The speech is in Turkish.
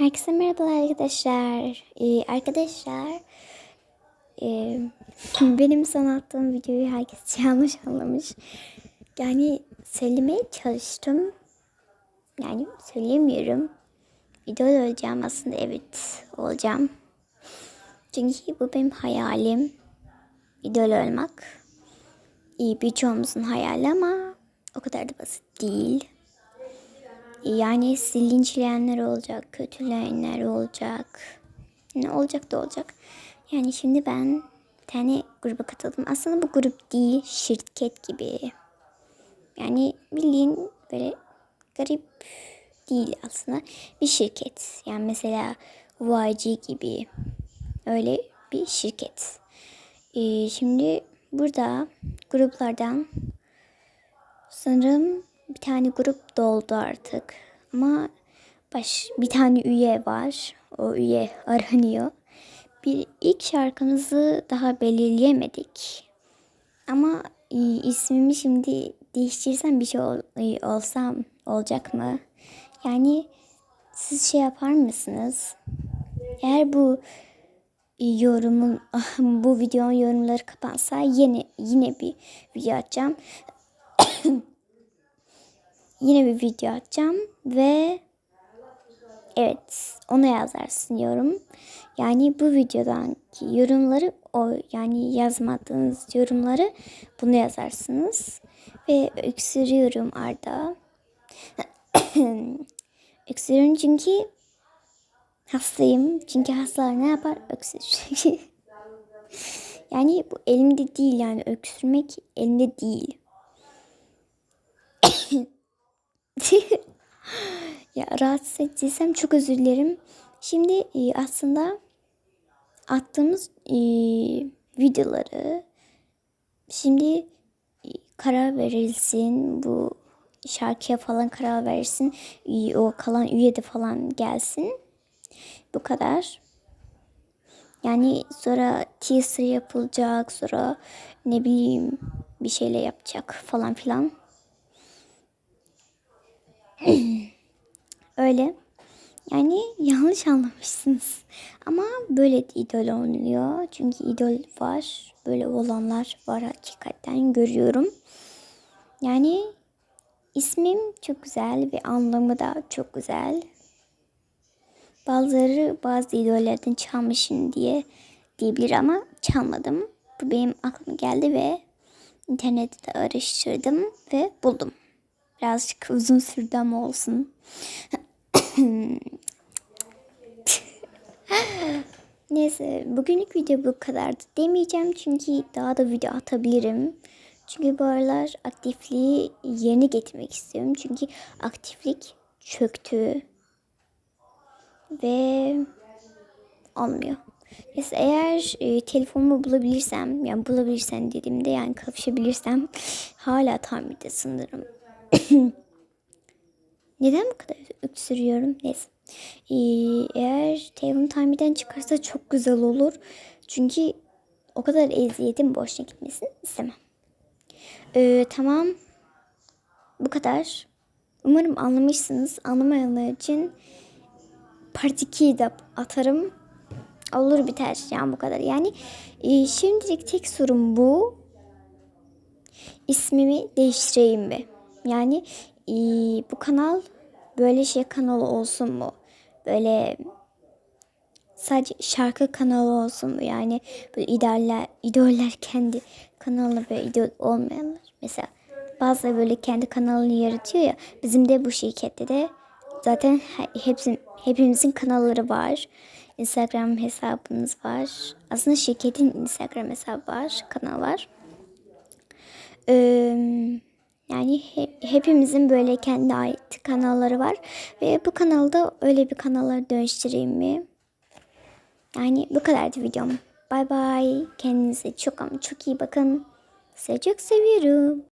Herkese merhabalar arkadaşlar. Ee, arkadaşlar e, benim son attığım videoyu herkes yanlış anlamış. Yani söylemeye çalıştım. Yani söylemiyorum. İdol olacağım aslında evet olacağım. Çünkü bu benim hayalim. İdol olmak. İyi birçoğumuzun hayali ama o kadar da basit değil. Yani silinçleyenler olacak, kötüleyenler olacak. Ne olacak da olacak. Yani şimdi ben bir tane gruba katıldım. Aslında bu grup değil, şirket gibi. Yani bildiğin böyle garip değil aslında. Bir şirket. Yani mesela YG gibi. Öyle bir şirket. Ee, şimdi burada gruplardan sanırım bir tane grup doldu artık. Ama baş, bir tane üye var. O üye aranıyor. Bir ilk şarkımızı daha belirleyemedik. Ama e, ismimi şimdi değiştirsem bir şey ol, e, olsam olacak mı? Yani siz şey yapar mısınız? Eğer bu e, yorumun bu videonun yorumları kapansa yine yine bir video atacağım yine bir video atacağım ve evet ona yazarsın yorum. Yani bu videodan yorumları o yani yazmadığınız yorumları bunu yazarsınız. Ve öksürüyorum Arda. öksürüyorum çünkü hastayım. Çünkü hastalar ne yapar? Öksürür. yani bu elimde değil yani öksürmek elimde değil. ya rahatsız ettiysem çok özür dilerim. Şimdi e, aslında attığımız e, videoları şimdi e, karar verilsin. Bu şarkıya falan karar verirsin. E, o kalan üye de falan gelsin. Bu kadar. Yani sonra teaser yapılacak. Sonra ne bileyim bir şeyle yapacak falan filan. Öyle. Yani yanlış anlamışsınız. Ama böyle de idol oluyor. Çünkü idol var. Böyle olanlar var hakikaten görüyorum. Yani ismim çok güzel ve anlamı da çok güzel. Bazıları bazı idollerden çalmışım diye diyebilir ama çalmadım. Bu benim aklıma geldi ve internette araştırdım ve buldum. Birazcık uzun sürdü ama olsun. Neyse bugünlük video bu kadardı demeyeceğim çünkü daha da video atabilirim. Çünkü bu aralar aktifliği yerine getirmek istiyorum. Çünkü aktiflik çöktü. Ve olmuyor. Neyse eğer e, telefonumu bulabilirsem yani bulabilirsem dediğimde yani kavuşabilirsem hala tamirde sanırım. Neden bu kadar öksürüyorum? Neyse. Ee, eğer telefon tamirden çıkarsa çok güzel olur. Çünkü o kadar eziyetim boşuna gitmesin istemem. Ee, tamam. Bu kadar. Umarım anlamışsınız. Anlamayanlar için part 2'yi de atarım. Olur biter yani bu kadar. Yani e, şimdilik tek sorun bu. İsmimi değiştireyim mi? Yani e, bu kanal böyle şey kanalı olsun mu? Böyle sadece şarkı kanalı olsun mu? Yani böyle idoller, idoller kendi kanalına böyle idol olmayanlar. Mesela bazıları böyle kendi kanalını yaratıyor ya. Bizim de bu şirkette de zaten hepsi, hepimizin kanalları var. Instagram hesabımız var. Aslında şirketin Instagram hesabı var, kanal var. Ee, yani he, hepimizin böyle kendi ait kanalları var. Ve bu kanalda öyle bir kanallara dönüştüreyim mi? Yani bu kadardı videom. Bye bye. Kendinize çok ama çok iyi bakın. Sizi çok seviyorum.